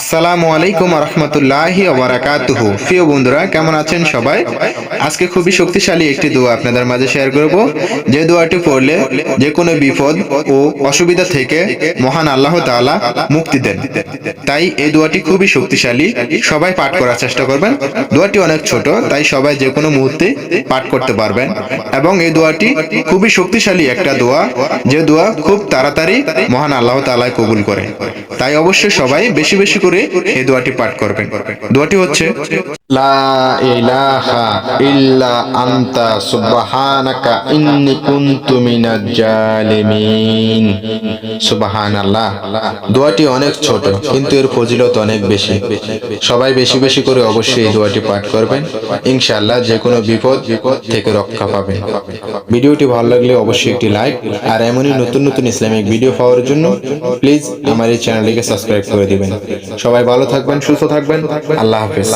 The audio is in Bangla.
আসসালামু আলাইকুম রহমতুল্লাহি ওবরাকাতুহু প্রিয় বন্ধুরা, কেমন আছেন সবাই? আজকে খুবই শক্তিশালী একটি দোয়া আপনাদের মাঝে শেয়ার করব। যে দোয়াটি পড়লে যে কোনো বিপদ ও অসুবিধা থেকে মহান আল্লাহ তাআলা মুক্তি দেন। তাই এই দোয়াটি খুবই শক্তিশালী। সবাই পাঠ করার চেষ্টা করবেন। দোয়াটি অনেক ছোট, তাই সবাই যে কোনো মুহূর্তে পাঠ করতে পারবেন। এবং এই দোয়াটি খুবই শক্তিশালী একটা দোয়া। যে দোয়া খুব তাড়াতাড়ি মহান আল্লাহ তাআলা কবুল করে। তাই অবশ্যই সবাই বেশি বেশি এই দোয়াটি পাঠ করবেন। দোয়াটি হচ্ছে করবেন। ইনশাআল্লাহ যে কোনো বিপদ থেকে রক্ষা পাবেন। ভিডিওটি ভালো লাগলে অবশ্যই একটি লাইক। আর এমনই নতুন নতুন ইসলামিক ভিডিও পাওয়ার জন্য প্লিজ আমার এই চ্যানেলটিকে সাবস্ক্রাইব করে দিবেন। সবাই ভালো থাকবেন, সুস্থ থাকবেন। আল্লাহ হাফেজ।